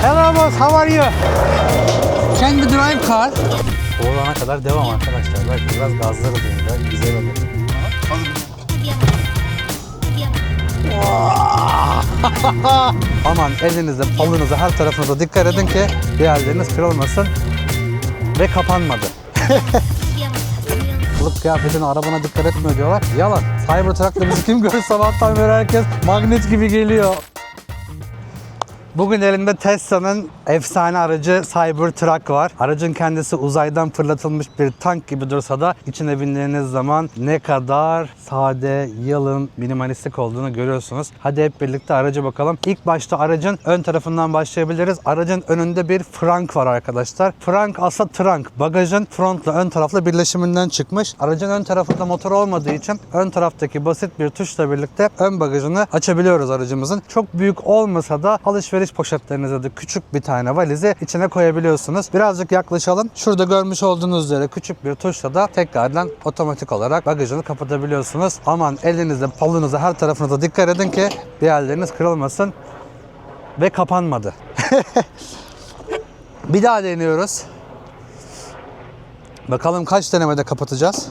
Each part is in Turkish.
Hello boss, how are you? Can we drive car? Oğlana kadar devam arkadaşlar. Belki biraz gazları da güzel olur. Aman elinize, kolunuza, her tarafınıza dikkat edin ki bir yerleriniz kırılmasın ve kapanmadı. Kılık kıyafetine arabana dikkat etmiyor diyorlar. Yalan. Cybertruck'ta bizi kim görür sabahtan beri herkes magnet gibi geliyor. Bugün elimde Tesla'nın efsane aracı Cybertruck var. Aracın kendisi uzaydan fırlatılmış bir tank gibi dursa da içine bindiğiniz zaman ne kadar sade, yalın, minimalistik olduğunu görüyorsunuz. Hadi hep birlikte araca bakalım. İlk başta aracın ön tarafından başlayabiliriz. Aracın önünde bir frank var arkadaşlar. Frank aslında trunk. Bagajın frontla ön tarafla birleşiminden çıkmış. Aracın ön tarafında motor olmadığı için ön taraftaki basit bir tuşla birlikte ön bagajını açabiliyoruz aracımızın. Çok büyük olmasa da alışveriş poşetlerinize de küçük bir tane valizi içine koyabiliyorsunuz. Birazcık yaklaşalım. Şurada görmüş olduğunuz üzere küçük bir tuşla da tekrardan otomatik olarak bagajını kapatabiliyorsunuz. Aman elinize, kolunuza, her tarafınıza dikkat edin ki bir yerleriniz kırılmasın ve kapanmadı. bir daha deniyoruz. Bakalım kaç denemede kapatacağız.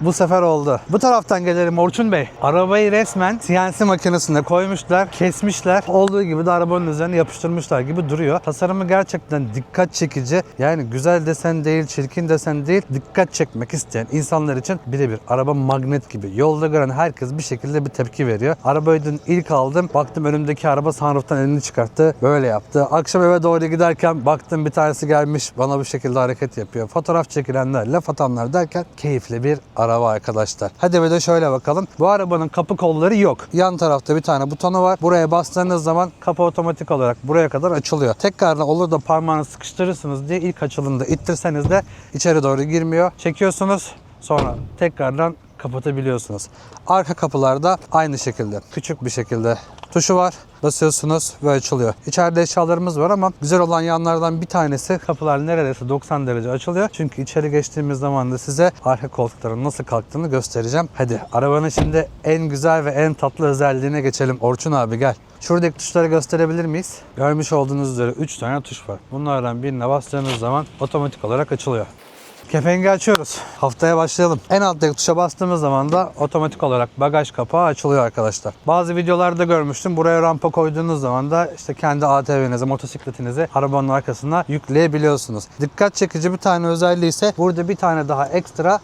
Bu sefer oldu. Bu taraftan gelelim Orçun Bey. Arabayı resmen CNC makinesine koymuşlar, kesmişler. Olduğu gibi de arabanın üzerine yapıştırmışlar gibi duruyor. Tasarımı gerçekten dikkat çekici. Yani güzel desen değil, çirkin desen değil. Dikkat çekmek isteyen insanlar için birebir. Araba magnet gibi. Yolda gören herkes bir şekilde bir tepki veriyor. Arabayı dün ilk aldım. Baktım önümdeki araba sunrooftan elini çıkarttı. Böyle yaptı. Akşam eve doğru giderken baktım bir tanesi gelmiş bana bu şekilde hareket yapıyor. Fotoğraf çekilenler, laf atanlar derken keyifli bir araba arkadaşlar. Hadi bir de şöyle bakalım. Bu arabanın kapı kolları yok. Yan tarafta bir tane butonu var. Buraya bastığınız zaman kapı otomatik olarak buraya kadar açılıyor. Tekrardan olur da parmağını sıkıştırırsınız diye ilk açılımda ittirseniz de içeri doğru girmiyor. Çekiyorsunuz sonra tekrardan kapatabiliyorsunuz. Arka kapılarda aynı şekilde küçük bir şekilde tuşu var. Basıyorsunuz ve açılıyor. İçeride eşyalarımız var ama güzel olan yanlardan bir tanesi kapılar neredeyse 90 derece açılıyor. Çünkü içeri geçtiğimiz zaman da size arka koltukların nasıl kalktığını göstereceğim. Hadi arabanın şimdi en güzel ve en tatlı özelliğine geçelim. Orçun abi gel. Şuradaki tuşları gösterebilir miyiz? Görmüş olduğunuz üzere 3 tane tuş var. Bunlardan birine bastığınız zaman otomatik olarak açılıyor. Kepengi açıyoruz. Haftaya başlayalım. En alttaki tuşa bastığımız zaman da otomatik olarak bagaj kapağı açılıyor arkadaşlar. Bazı videolarda görmüştüm. Buraya rampa koyduğunuz zaman da işte kendi ATV'nizi, motosikletinizi arabanın arkasına yükleyebiliyorsunuz. Dikkat çekici bir tane özelliği ise burada bir tane daha ekstra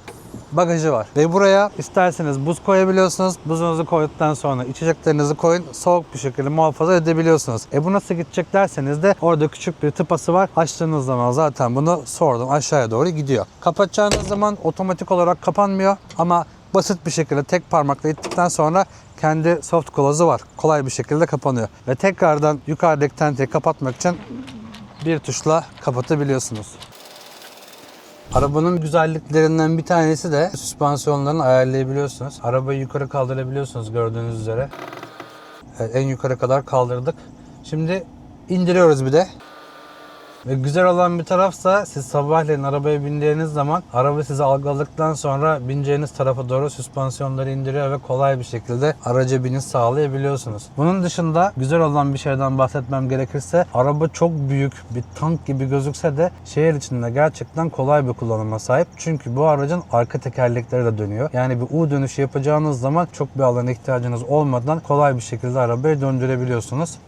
bagajı var. Ve buraya isterseniz buz koyabiliyorsunuz. Buzunuzu koyduktan sonra içeceklerinizi koyun. Soğuk bir şekilde muhafaza edebiliyorsunuz. E bu nasıl gidecek derseniz de orada küçük bir tıpası var. Açtığınız zaman zaten bunu sordum aşağıya doğru gidiyor. Kapatacağınız zaman otomatik olarak kapanmıyor ama basit bir şekilde tek parmakla ittikten sonra kendi soft close'u var. Kolay bir şekilde kapanıyor. Ve tekrardan yukarıdaki tenteyi kapatmak için bir tuşla kapatabiliyorsunuz. Arabanın güzelliklerinden bir tanesi de süspansiyonlarını ayarlayabiliyorsunuz. Arabayı yukarı kaldırabiliyorsunuz gördüğünüz üzere. Evet, en yukarı kadar kaldırdık. Şimdi indiriyoruz bir de. Ve güzel olan bir tarafsa siz sabahleyin arabaya bindiğiniz zaman araba sizi algıladıktan sonra bineceğiniz tarafa doğru süspansiyonları indiriyor ve kolay bir şekilde araca biniş sağlayabiliyorsunuz. Bunun dışında güzel olan bir şeyden bahsetmem gerekirse araba çok büyük bir tank gibi gözükse de şehir içinde gerçekten kolay bir kullanıma sahip. Çünkü bu aracın arka tekerlekleri de dönüyor. Yani bir U dönüşü yapacağınız zaman çok bir alana ihtiyacınız olmadan kolay bir şekilde arabayı döndürebiliyorsunuz.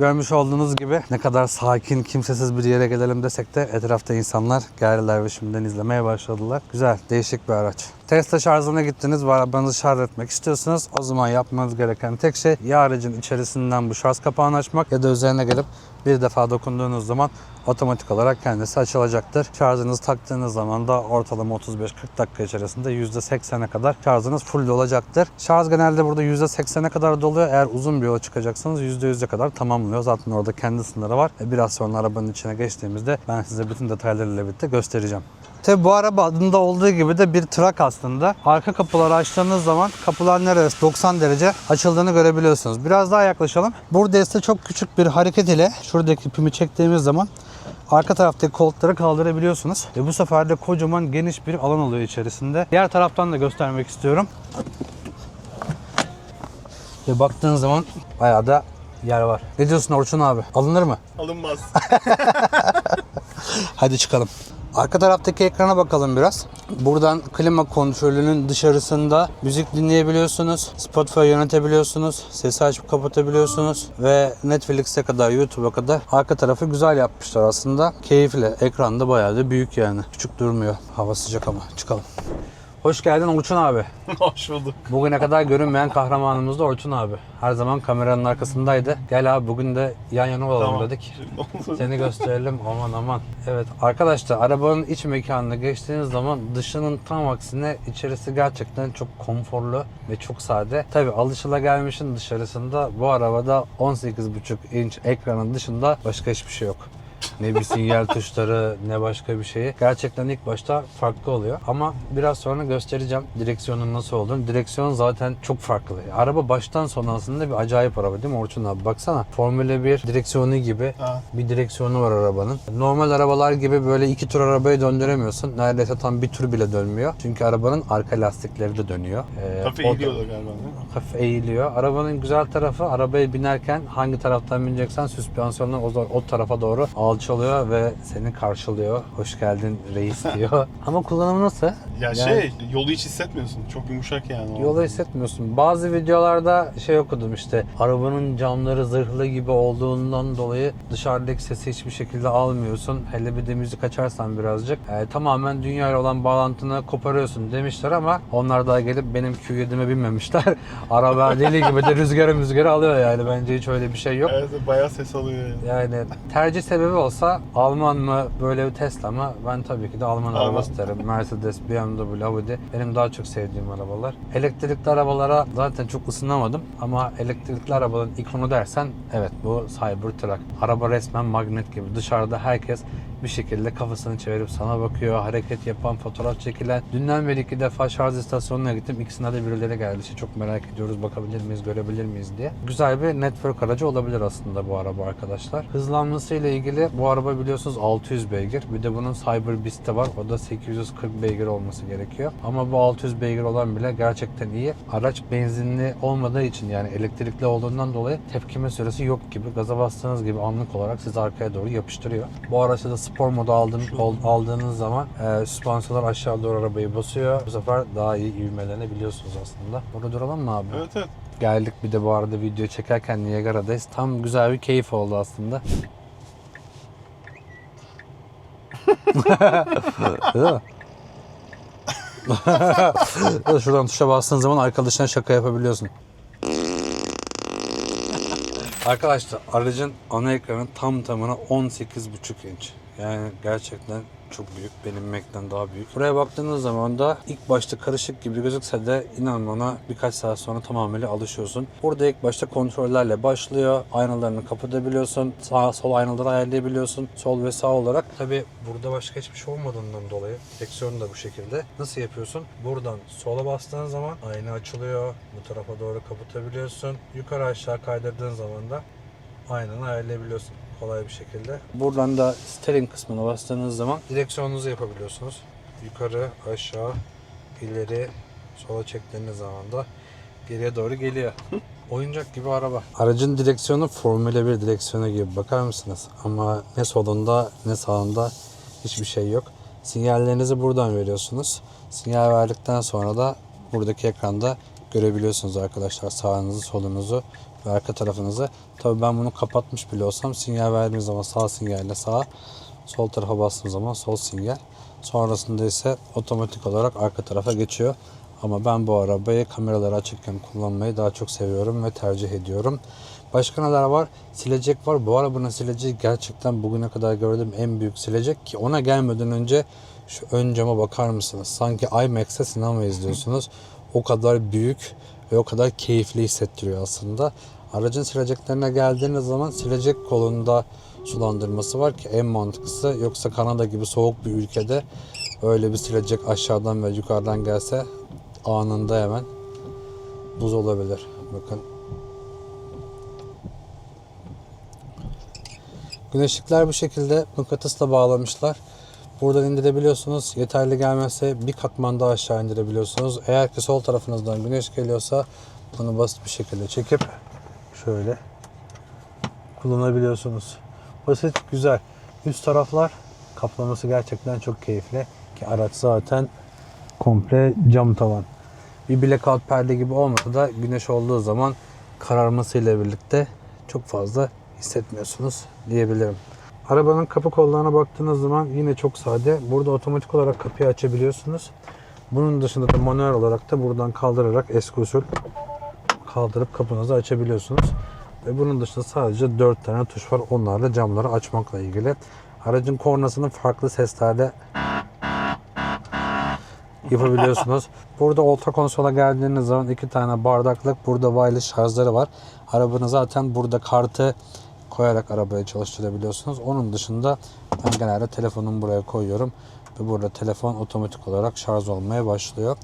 Görmüş olduğunuz gibi ne kadar sakin, kimsesiz bir yere gelelim desek de etrafta insanlar geldiler ve şimdiden izlemeye başladılar. Güzel, değişik bir araç. Tesla şarjına gittiniz ve arabanızı şarj etmek istiyorsunuz. O zaman yapmanız gereken tek şey ya aracın içerisinden bu şarj kapağını açmak ya da üzerine gelip bir defa dokunduğunuz zaman otomatik olarak kendisi açılacaktır. Şarjınızı taktığınız zaman da ortalama 35-40 dakika içerisinde %80'e kadar şarjınız full olacaktır. Şarj genelde burada %80'e kadar doluyor. Eğer uzun bir yola çıkacaksanız %100'e kadar tamamlıyor. Zaten orada kendi sınırı var. E, Biraz sonra arabanın içine geçtiğimizde ben size bütün detaylarıyla birlikte göstereceğim. Tabi bu araba adında olduğu gibi de bir trak aslında. Arka kapıları açtığınız zaman kapılar neredeyse 90 derece açıldığını görebiliyorsunuz. Biraz daha yaklaşalım. Burada ise çok küçük bir hareket ile şuradaki pimi çektiğimiz zaman arka taraftaki koltukları kaldırabiliyorsunuz. Ve bu sefer de kocaman geniş bir alan oluyor içerisinde. Diğer taraftan da göstermek istiyorum. Ve baktığın zaman bayağı da yer var. Ne diyorsun Orçun abi? Alınır mı? Alınmaz. Hadi çıkalım. Arka taraftaki ekrana bakalım biraz. Buradan klima kontrolünün dışarısında müzik dinleyebiliyorsunuz. Spotify yönetebiliyorsunuz. Sesi açıp kapatabiliyorsunuz. Ve Netflix'e kadar, YouTube'a kadar arka tarafı güzel yapmışlar aslında. Keyifli. Ekran da bayağı da büyük yani. Küçük durmuyor. Hava sıcak ama. Çıkalım. Hoş geldin Orçun abi. Hoş bulduk. Bugüne kadar görünmeyen kahramanımız da Orçun abi. Her zaman kameranın arkasındaydı. Gel abi bugün de yan yana olalım Tamam. dedik. Seni gösterelim aman aman. Evet arkadaşlar arabanın iç mekanına geçtiğiniz zaman dışının tam aksine içerisi gerçekten çok konforlu ve çok sade. Tabi alışılagelmişin dışarısında bu arabada 18,5 inç ekranın dışında başka hiçbir şey yok. Ne bir sinyal tuşları ne başka bir şeyi. Gerçekten ilk başta farklı oluyor. Ama biraz sonra göstereceğim direksiyonun nasıl olduğunu. Direksiyon zaten çok farklı. Araba baştan sona aslında bir acayip araba değil mi Orçun abi? Baksana Formula 1 direksiyonu gibi Ha. bir direksiyonu var arabanın. Normal arabalar gibi böyle iki tur arabayı döndüremiyorsun. Neredeyse tam bir tur bile dönmüyor. Çünkü arabanın arka lastikleri de dönüyor. Ee, Hafif o da- galiba değil mi? hafif eğiliyor. Arabanın güzel tarafı arabaya binerken hangi taraftan bineceksen süspansiyonlar o, o tarafa doğru alçalıyor ve seni karşılıyor. Hoş geldin reis diyor. Ama kullanımı nasıl? Ya Yani şey yolu hiç hissetmiyorsun. Çok yumuşak yani. Yolu hissetmiyorsun. Bazı videolarda şey okudum işte arabanın camları zırhlı gibi olduğundan dolayı dışarıdaki sesi hiçbir şekilde almıyorsun. Hele bir de müzik açarsan birazcık e, tamamen dünyayla olan bağlantını koparıyorsun demişler ama onlar daha gelip benim Q7'me binmemişler. Araba deli gibi de rüzgarı müzgarı alıyor yani bence hiç öyle bir şey yok. Evet bayağı ses alıyor yani. Yani tercih sebebi olsa Alman mı böyle bir Tesla mı ben tabii ki de Alman Alman. araba isterim. Mercedes, BMW, Audi benim daha çok sevdiğim arabalar. Elektrikli arabalara zaten çok ısınamadım ama elektrikli arabanın ikonu dersen evet bu Cybertruck. Araba resmen magnet gibi. Dışarıda herkes bir şekilde kafasını çevirip sana bakıyor. Hareket yapan, fotoğraf çekilen. Dünden beri iki defa şarj istasyonuna gittim. İkisinde de birileri geldi. İşte çok merak ediyoruz. Bakabilir miyiz, görebilir miyiz diye. Güzel bir network aracı olabilir aslında bu araba arkadaşlar. Hızlanması ile ilgili bu araba biliyorsunuz 600 beygir. Bir de bunun Cyber Beast'i var. O da 840 beygir olması gerekiyor. Ama bu 600 beygir olan bile gerçekten iyi. Araç benzinli olmadığı için yani elektrikli olduğundan dolayı tepkime süresi yok gibi. Gaza bastığınız gibi anlık olarak sizi arkaya doğru yapıştırıyor. Bu araçta da spor modu aldığın, aldığınız zaman e, süspansiyonlar aşağı doğru arabayı basıyor. Bu sefer daha iyi ivmelenebiliyorsunuz aslında. Burada duralım mı abi? Evet evet. Geldik bir de bu arada video çekerken Niagara'dayız. Tam güzel bir keyif oldu aslında. Değil mi? Şuradan tuşa bastığın zaman arkadaşına şaka yapabiliyorsun. Arkadaşlar aracın ana ekranı tam tamına 18,5 inç. Yani gerçekten çok büyük. Benim Mac'den daha büyük. Buraya baktığınız zaman da ilk başta karışık gibi gözükse de inan bana birkaç saat sonra tamamıyla alışıyorsun. Burada ilk başta kontrollerle başlıyor. Aynalarını kapatabiliyorsun. Sağ sol aynaları ayarlayabiliyorsun. Sol ve sağ olarak. Tabi burada başka hiçbir şey olmadığından dolayı direksiyonu da bu şekilde. Nasıl yapıyorsun? Buradan sola bastığın zaman ayna açılıyor. Bu tarafa doğru kapatabiliyorsun. Yukarı aşağı kaydırdığın zaman da aynanı ayarlayabiliyorsun kolay bir şekilde. Buradan da steering kısmına bastığınız zaman direksiyonunuzu yapabiliyorsunuz. Yukarı, aşağı, ileri, sola çektiğiniz zaman da geriye doğru geliyor. Oyuncak gibi araba. Aracın direksiyonu Formula 1 direksiyonu gibi bakar mısınız? Ama ne solunda ne sağında hiçbir şey yok. Sinyallerinizi buradan veriyorsunuz. Sinyal verdikten sonra da buradaki ekranda görebiliyorsunuz arkadaşlar sağınızı solunuzu ve arka tarafınızı. Tabii ben bunu kapatmış bile olsam sinyal verdiğim zaman sağ sinyalle sağa, sol tarafa bastığım zaman sol sinyal. Sonrasında ise otomatik olarak arka tarafa geçiyor. Ama ben bu arabayı kameraları açıkken kullanmayı daha çok seviyorum ve tercih ediyorum. Başka neler var? Silecek var. Bu arabanın sileceği gerçekten bugüne kadar gördüğüm en büyük silecek ki ona gelmeden önce şu ön cama bakar mısınız? Sanki IMAX'te sinema izliyorsunuz. O kadar büyük ve o kadar keyifli hissettiriyor aslında. Aracın sileceklerine geldiğiniz zaman silecek kolunda sulandırması var ki en mantıklısı. Yoksa Kanada gibi soğuk bir ülkede öyle bir silecek aşağıdan ve yukarıdan gelse anında hemen buz olabilir. Bakın. Güneşlikler bu şekilde mıknatısla bağlamışlar. Buradan indirebiliyorsunuz. Yeterli gelmezse bir katman daha aşağı indirebiliyorsunuz. Eğer ki sol tarafınızdan güneş geliyorsa Bunu basit bir şekilde çekip şöyle kullanabiliyorsunuz. Basit, güzel. Üst taraflar kaplaması gerçekten çok keyifli. Ki araç zaten komple cam tavan. Bir blackout perde gibi olmasa da güneş olduğu zaman kararmasıyla birlikte çok fazla hissetmiyorsunuz diyebilirim. Arabanın kapı kollarına baktığınız zaman yine çok sade. Burada otomatik olarak kapıyı açabiliyorsunuz. Bunun dışında da manuel olarak da buradan kaldırarak eski usul kaldırıp kapınızı açabiliyorsunuz. Ve bunun dışında sadece 4 tane tuş var. Onlarla camları açmakla ilgili. Aracın kornasını farklı seslerde yapabiliyorsunuz. Burada orta konsola geldiğiniz zaman iki tane bardaklık, burada wireless şarjları var. Arabanın zaten burada kartı koyarak arabayı çalıştırabiliyorsunuz. Onun dışında ben genelde telefonumu buraya koyuyorum ve burada telefon otomatik olarak şarj olmaya başlıyor.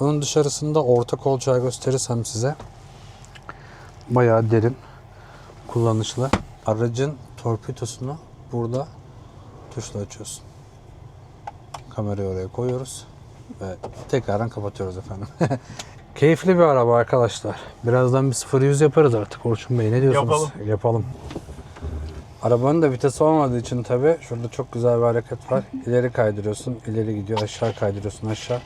Bunun dışarısında orta kolçağı gösterirsem size bayağı derin, kullanışlı. Aracın torpidosunu burada tuşla açıyorsun. Kamerayı oraya koyuyoruz ve tekrardan kapatıyoruz efendim. Keyifli bir araba arkadaşlar. Birazdan bir 0-100 yaparız artık Orçun Bey. Ne diyorsunuz? Yapalım. Yapalım. Arabanın da vitesi olmadığı için tabi şurada çok güzel bir hareket var. İleri kaydırıyorsun, ileri gidiyor, aşağı kaydırıyorsun, aşağı.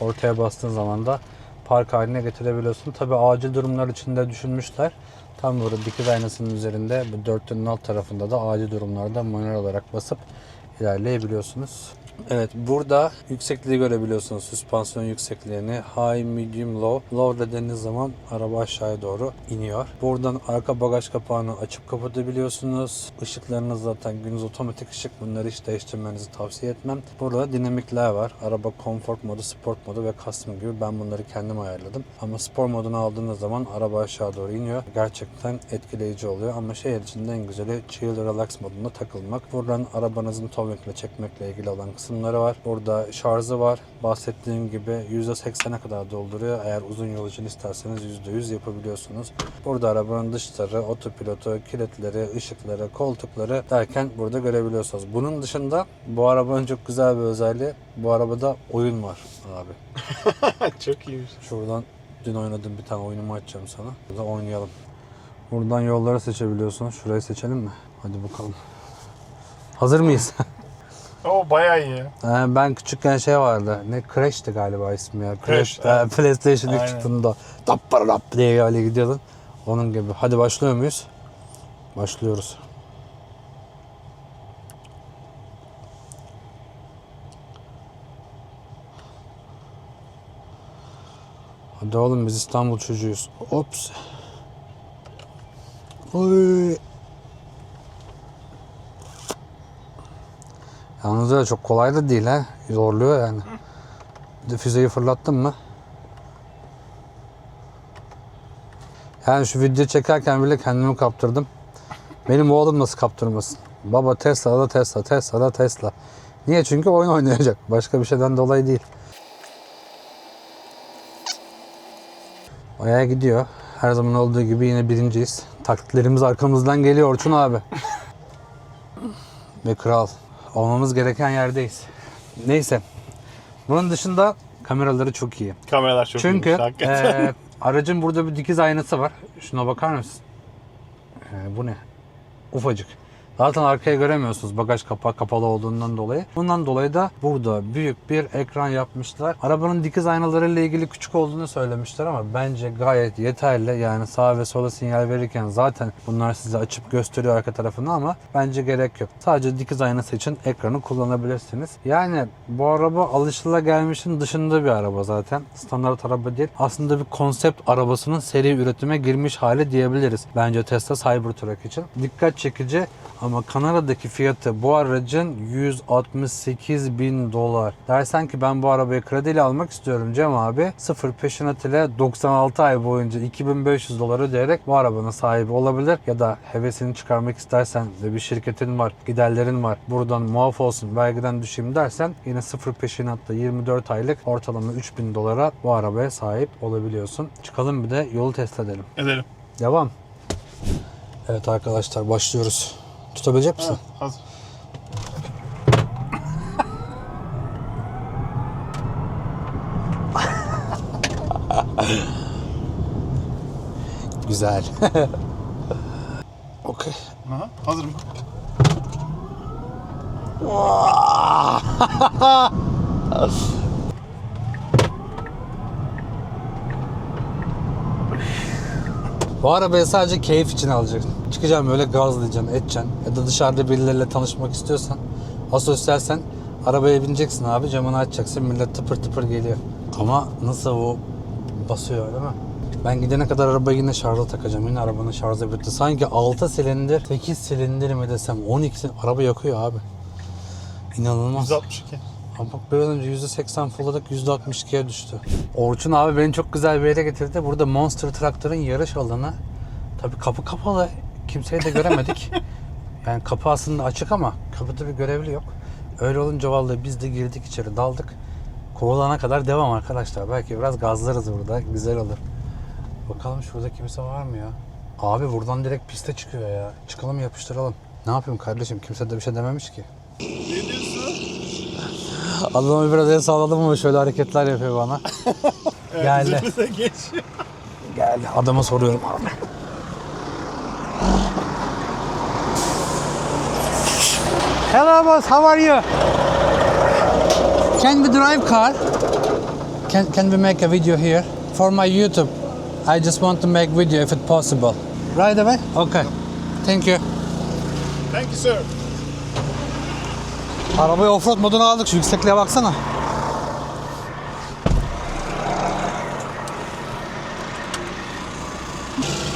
Ortaya bastığın zaman da park haline getirebiliyorsun. Tabi acil durumlar için de düşünmüşler. Tam burada dikiz aynasının üzerinde bu dörtlünün alt tarafında da acil durumlarda manuel olarak basıp ilerleyebiliyorsunuz. Evet burada yüksekliği görebiliyorsunuz. Süspansiyon yüksekliğini. High, medium, low. Low dediğiniz zaman araba aşağıya doğru iniyor. Buradan arka bagaj kapağını açıp kapatabiliyorsunuz. Işıklarınız zaten gündüz otomatik ışık. Bunları hiç değiştirmenizi tavsiye etmem. Burada dinamikler var. Araba comfort modu, sport modu ve custom gibi. Ben bunları kendim ayarladım. Ama spor modunu aldığınız zaman araba aşağı doğru iniyor. Gerçekten etkileyici oluyor. Ama şehir içinde en güzeli chill relax modunda takılmak. Buradan arabanızın towing'le çekmekle ilgili olan kısımları var. Burada şarjı var. Bahsettiğim gibi %80'e kadar dolduruyor. Eğer uzun yol için isterseniz %100 yapabiliyorsunuz. Burada arabanın dışları, otopilotu, kilitleri, ışıkları, koltukları derken burada görebiliyorsunuz. Bunun dışında bu arabanın çok güzel bir özelliği. Bu arabada oyun var abi. Çok iyiymiş. Şuradan dün oynadığım bir tane oyunumu açacağım sana. Burada oynayalım. Buradan yolları seçebiliyorsunuz. Şurayı seçelim mi? Hadi bakalım. Hazır mıyız? O bayağı iyi. Ben küçükken şey vardı. Ne Crash'ti galiba ismi ya. Crash. Crash, evet. PlayStation ilk Aynen. çıktığında tapparalap diye öyle gidiyordun. Onun gibi. Hadi başlıyor muyuz? Başlıyoruz. Hadi oğlum biz İstanbul çocuğuyuz. Ops. Oy. Yalnız öyle çok kolay da değil ha. Zorluyor yani. Bir de füzeyi fırlattın mı? Yani şu video çekerken bile kendimi kaptırdım. Benim oğlum nasıl kaptırmasın? Baba Tesla da Tesla, Tesla da Tesla. Niye? Çünkü oyun oynayacak. Başka bir şeyden dolayı değil. Bayağı gidiyor. Her zaman olduğu gibi yine birinciyiz. Taklitlerimiz arkamızdan geliyor Orçun abi. Ve kral. Olmamız gereken yerdeyiz. Neyse. Bunun dışında kameraları çok iyi. Kameralar çok Çünkü iyiymiş hakikaten. eee, aracın burada bir dikiz aynası var. Şuna bakar mısın? Ee, bu ne? Ufacık. Zaten arkaya göremiyorsunuz bagaj kapağı kapalı olduğundan dolayı. Bundan dolayı da burada büyük bir ekran yapmışlar. Arabanın dikiz aynaları ile ilgili küçük olduğunu söylemişler ama bence gayet yeterli. Yani sağa ve sola sinyal verirken zaten bunlar size açıp gösteriyor arka tarafını ama bence gerek yok. Sadece dikiz aynası için ekranı kullanabilirsiniz. Yani bu araba alışılagelmişin dışında bir araba zaten. Standart araba değil. Aslında bir konsept arabasının seri üretime girmiş hali diyebiliriz. Bence Tesla Cybertruck için. Dikkat çekici ama Kanada'daki fiyatı bu aracın 168 bin dolar. Dersen ki ben bu arabayı krediyle almak istiyorum Cem abi. Sıfır peşinat ile 96 ay boyunca 2500 dolar ödeyerek bu arabanın sahibi olabilir. Ya da hevesini çıkarmak istersen ve bir şirketin var, giderlerin var. Buradan muaf olsun, vergiden düşeyim dersen yine sıfır peşinatta 24 aylık ortalama 3000 dolara bu arabaya sahip olabiliyorsun. Çıkalım bir de yolu test edelim. Edelim. Devam. Evet arkadaşlar başlıyoruz. Tutabilecek misin? Ha, hazır. Güzel. Okey. Aha, hazırım. Bu arabayı sadece keyif için alacaksın. Çıkacaksın böyle gazlayacaksın, edeceksin. Ya da dışarıda birileriyle tanışmak istiyorsan, asosyalsen arabaya bineceksin abi, camını açacaksın, millet tıpır tıpır geliyor. Ama nasıl o basıyor değil mi? Ben gidene kadar arabayı yine şarja takacağım. Yine arabanın şarjı bitti. Sanki 6 silindir, 8 silindir mi desem 12 silindir. Araba yakıyor abi. İnanılmaz. 162. Ama bak biraz önce %80 fulladık %62'ye düştü. Orçun abi beni çok güzel bir yere getirdi. Burada Monster Traktör'ün yarış alanı. Tabii kapı kapalı. Kimseyi de göremedik. yani kapı aslında açık ama kapıda bir görevli yok. Öyle olunca vallahi biz de girdik içeri daldık. Kovulana kadar devam arkadaşlar. Belki biraz gazlarız burada. Güzel olur. Bakalım şurada kimse var mı ya? Abi buradan direkt piste çıkıyor ya. Çıkalım yapıştıralım. Ne yapayım kardeşim? Kimse de bir şey dememiş ki. Ne diyorsun? Adamı biraz el salladım ama şöyle hareketler yapıyor bana. Geldi. Üzerinize geç. Geldi. Adama soruyorum abi. Hello boss, how are you? Can we drive car? Can, can we make a video here? For my YouTube. I just want to make video if it's possible. Right away? Okay. Thank you. Thank you sir. Arabayı offroad moduna aldık. Şu yüksekliğe baksana.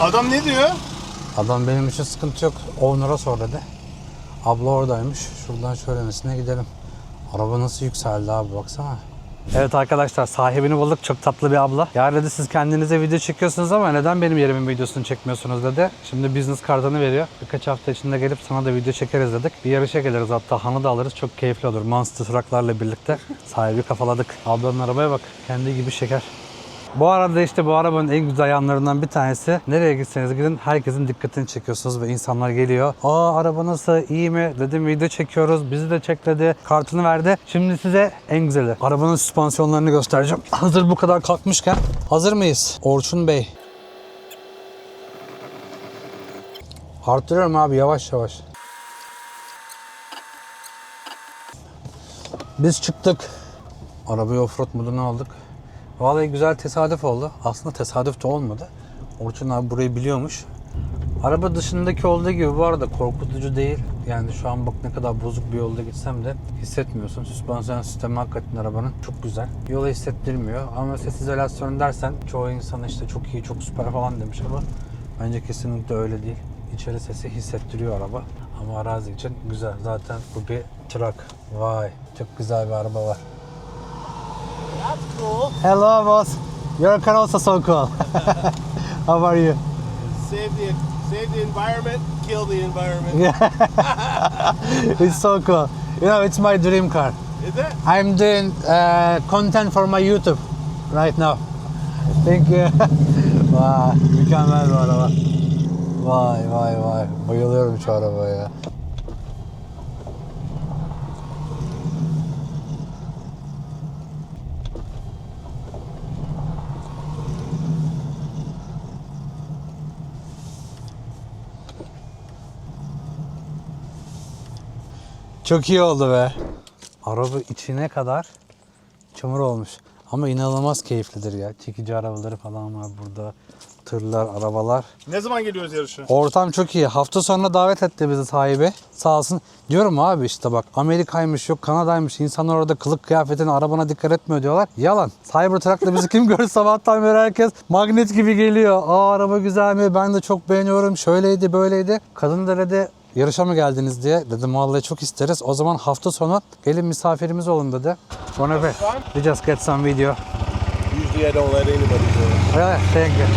Adam ne diyor? Adam benim için sıkıntı yok. Owner'a sor dedi. Abla oradaymış. Şuradan şöylemesine gidelim. Araba nasıl yükseldi abi baksana. Evet arkadaşlar sahibini bulduk. Çok tatlı bir abla. Ya dedi siz kendinize video çekiyorsunuz ama neden benim yerimin videosunu çekmiyorsunuz dedi. Şimdi business kartını veriyor. Birkaç hafta içinde gelip sana da video çekeriz dedik. Bir yarışa geliriz hatta hanı da alırız. Çok keyifli olur. Monster trucklarla birlikte sahibi kafaladık. Ablanın arabaya bak. Kendi gibi şeker. Bu arada işte bu arabanın en güzel yanlarından bir tanesi nereye gitseniz gidin herkesin dikkatini çekiyorsunuz ve insanlar geliyor. Aa araba nasıl iyi mi dedim video çekiyoruz bizi de çek dedi kartını verdi. Şimdi size en güzeli arabanın süspansiyonlarını göstereceğim. Hazır bu kadar kalkmışken hazır mıyız? Orçun Bey. Arttırıyorum abi yavaş yavaş. Biz çıktık. Arabayı offroad moduna aldık. Vallahi güzel tesadüf oldu. Aslında tesadüf de olmadı. Orçun abi burayı biliyormuş. Araba dışındaki olduğu gibi bu arada korkutucu değil. Yani şu an bak ne kadar bozuk bir yolda gitsem de hissetmiyorsun. Süspansiyon sistemi hakikaten arabanın çok güzel. Yola hissettirmiyor. Ama ses izolasyonu dersen çoğu insan işte çok iyi, çok süper falan demiş ama bence kesinlikle öyle değil. İçeri sesi hissettiriyor araba. Ama arazi için güzel. Zaten bu bir truck. Vay çok güzel bir araba var. That's cool. Hello boss. Your car also so cool. How are you? Save the save the environment, kill the environment. Yeah. it's so cool. You know, it's my dream car. Is it? I'm doing uh, content for my YouTube right now. Thank you. vay, mükemmel bir araba. Vay vay vay. Bayılıyorum şu arabaya Çok iyi oldu be. Araba içine kadar çamur olmuş. Ama inanılmaz keyiflidir ya. Çekici arabaları falan var burada. Tırlar, arabalar. Ne zaman geliyoruz yarışa? Ortam çok iyi. Hafta sonuna davet etti bizi sahibi. Sağ olsun. Diyorum abi işte bak Amerika'ymış yok Kanada'ymış. İnsanlar orada kılık kıyafetine arabana dikkat etmiyor diyorlar. Yalan. Cybertruck'la bizi kim görür sabahtan beri herkes magnet gibi geliyor. Aa araba güzel mi? Ben de çok beğeniyorum. Şöyleydi böyleydi. Kadın da dedi yarışa mı geldiniz diye. Dedim vallahi çok isteriz. O zaman hafta sonu gelin misafirimiz olun dedi. Whatever. We just get some video. Usually I don't let anybody do it. Thank you.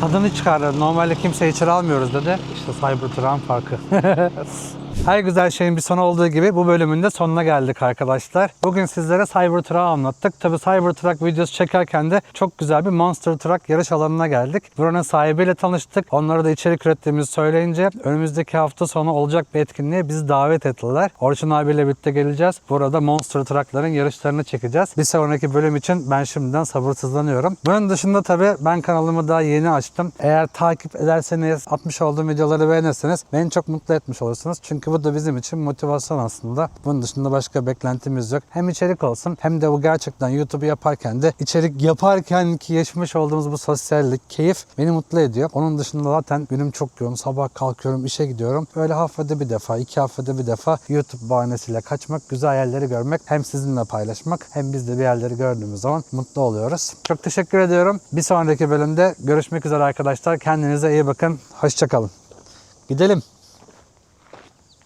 Tadını çıkardı. Normalde kimse içeri almıyoruz dedi. İşte Cybertruck'ın farkı. Her güzel şeyin bir sonu olduğu gibi bu bölümün de sonuna geldik arkadaşlar. Bugün sizlere Cybertruck'ı anlattık. Tabi Cybertruck videosu çekerken de çok güzel bir Monster Truck yarış alanına geldik. Buranın sahibiyle tanıştık. Onlara da içerik ürettiğimizi söyleyince önümüzdeki hafta sonu olacak bir etkinliğe bizi davet ettiler. Orçun abiyle birlikte geleceğiz. Burada Monster Truck'ların yarışlarını çekeceğiz. Bir sonraki bölüm için ben şimdiden sabırsızlanıyorum. Bunun dışında tabi ben kanalımı daha yeni açtım. Eğer takip ederseniz, atmış olduğum videoları beğenirseniz beni çok mutlu etmiş olursunuz. Çünkü bu da bizim için motivasyon aslında. Bunun dışında başka beklentimiz yok. Hem içerik olsun hem de bu gerçekten YouTube'u yaparken de içerik yaparken ki yaşamış olduğumuz bu sosyallik, keyif beni mutlu ediyor. Onun dışında zaten günüm çok yoğun. Sabah kalkıyorum, işe gidiyorum. Böyle haftada bir defa, iki haftada bir defa YouTube bahanesiyle kaçmak, güzel yerleri görmek, hem sizinle paylaşmak hem biz de bir yerleri gördüğümüz zaman mutlu oluyoruz. Çok teşekkür ediyorum. Bir sonraki bölümde görüşmek üzere arkadaşlar. Kendinize iyi bakın. Hoşçakalın. Gidelim.